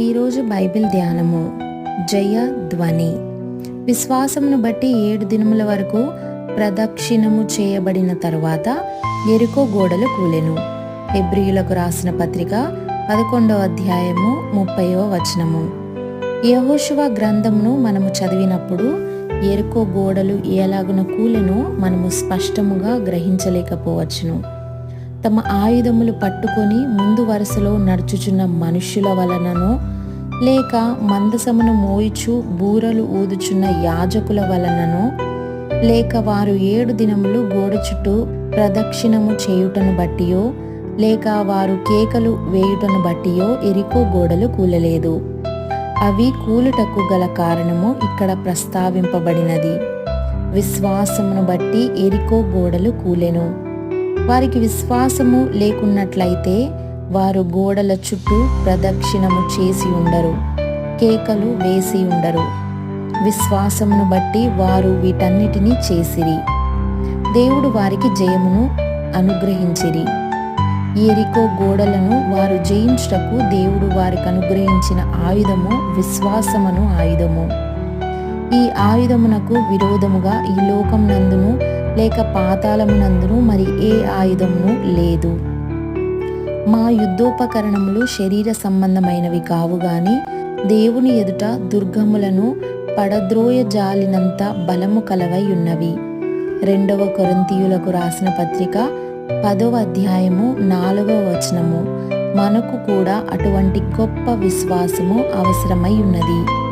ఈరోజు బైబిల్ ధ్యానము. జయ ధ్వని. విశ్వాసమును బట్టి ఏడు దినముల వరకు ప్రదక్షిణము చేయబడిన తరువాత ఎరుకో గోడలు కూలెను. ఎబ్రియులకు రాసిన పత్రిక పదకొండవ అధ్యాయము ముప్పైవ వచనము. యహోశువ గ్రంథమును మనము చదివినప్పుడు ఎరుకో గోడలు ఎలాగున కూలెనో మనము స్పష్టముగా గ్రహించలేకపోవచ్చును. తమ ఆయుధములు పట్టుకొని ముందు వరుసలో నడుచుచున్న మనుష్యుల వలననో లేక మందసమును మోయిచు బూరలు ఊదుచున్న యాజకుల వలననో లేక వారు ఏడు దినములు గోడ చుట్టూ ప్రదక్షిణము చేయుటను బట్టియో లేక వారు కేకలు వేయుటను బట్టియో ఎరికో గోడలు కూలలేదు. అవి కూలుటకు గల కారణము ఇక్కడ ప్రస్తావింపబడినది. విశ్వాసమును బట్టి ఎరికో గోడలు కూలెను. వారికి విశ్వాసము లేకున్నట్లయితే వారు గోడల చుట్టూ ప్రదక్షిణము చేసి ఉండరు కేకలు వేసి ఉండరు. విశ్వాసమును బట్టి వారు వీటన్నిటినీ చేసిరి. దేవుడు వారికి జయమును అనుగ్రహించిరి. ఏరికో గోడలను వారు జయించుటకు దేవుడు వారికి అనుగ్రహించిన ఆయుధము విశ్వాసమును ఆయుధము. ఈ ఆయుధమునకు విరోధముగా ఈ లోకం నందును లేక పాతాళమునందును మరి ఏ ఆయుధమును లేదు. మా యుద్ధోపకరణములు శరీర సంబంధమైనవి కావు గాని దేవుని ఎదుట దుర్గములను పడద్రోయ జాలినంత బలము కలవై ఉన్నవి. రెండవ కొరంతీయులకు రాసిన పత్రిక పదవ అధ్యాయము నాలుగవ వచనము. మనకు కూడా అటువంటి గొప్ప విశ్వాసము అవసరమై ఉన్నది.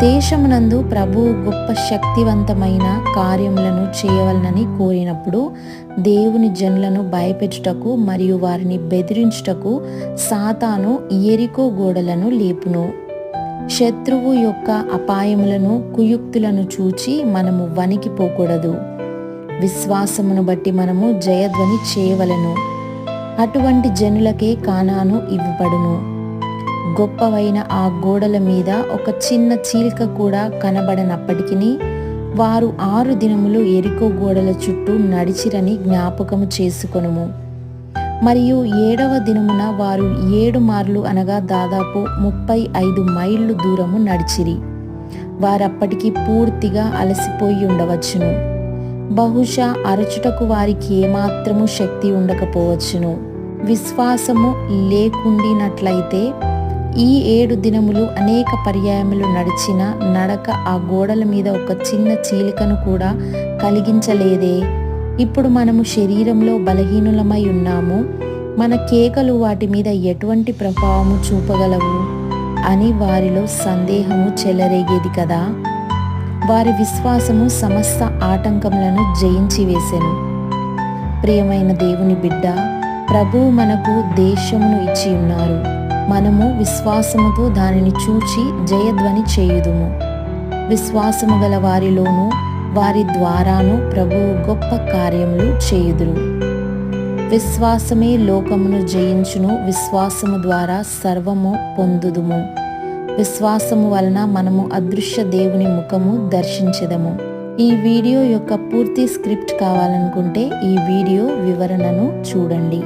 దేశమునందు ప్రభు గొప్ప శక్తివంతమైన కార్యములను చేయవలనని కోరినప్పుడు దేవుని జనులను భయపెట్టుటకు మరియు వారిని బెదిరించుటకు సాతాను ఎరికో గోడలను లేపును. శత్రువు యొక్క అపాయములను కుయుక్తులను చూచి మనము వణికిపోకూడదు విశ్వాసమును బట్టి మనము జయధ్వని చేయవలను. అటువంటి జనులకే కానాను ఇవ్వబడును. గొప్పవైన ఆ గోడల మీద ఒక చిన్న చీలిక కూడా కనబడనప్పటికీ వారు ఆరు దినములు ఎరికో గోడల చుట్టూ నడిచిరని జ్ఞాపకము చేసుకొనుము. మరియు ఏడవ దినమున వారు ఏడు మార్లు అనగా దాదాపు ముప్పై ఐదు మైళ్ళు దూరము నడిచిరి. వారప్పటికి పూర్తిగా అలసిపోయి ఉండవచ్చును. బహుశా అరచుటకు వారికి ఏమాత్రము శక్తి ఉండకపోవచ్చును. విశ్వాసము లేకుండినట్లయితే ఈ ఏడు దినములు అనేక పర్యాయములు నడిచిన నడక ఆ గోడల మీద ఒక చిన్న చీలికను కూడా కలిగించలేదే. ఇప్పుడు మనము శరీరంలో బలహీనులమై ఉన్నాము. మన కేకలు వాటి మీద ఎటువంటి ప్రభావము చూపగలవు? అని వారిలో సందేహము చెలరేగేది కదా. వారి విశ్వాసము సమస్త ఆటంకములను జయించి వేసెను. ప్రియమైన దేవుని బిడ్డ ప్రభువు మనకు దేశమును ఇచ్చి ఉన్నారు. మనము విశ్వాసముతో దానిని చూచి జయధ్వని చేయుదుము. విశ్వాసము గల వారిలోనూ వారి ద్వారాను ప్రభువు గొప్ప కార్యములు చేయుదురు. విశ్వాసమే లోకమును జయించును విశ్వాసము ద్వారా సర్వము పొందుదుము. విశ్వాసము వలన మనము అదృశ్య దేవుని ముఖము దర్శించదము. ఈ వీడియో యొక్క పూర్తి స్క్రిప్ట్ కావాలనుకుంటే ఈ వీడియో వివరణను చూడండి.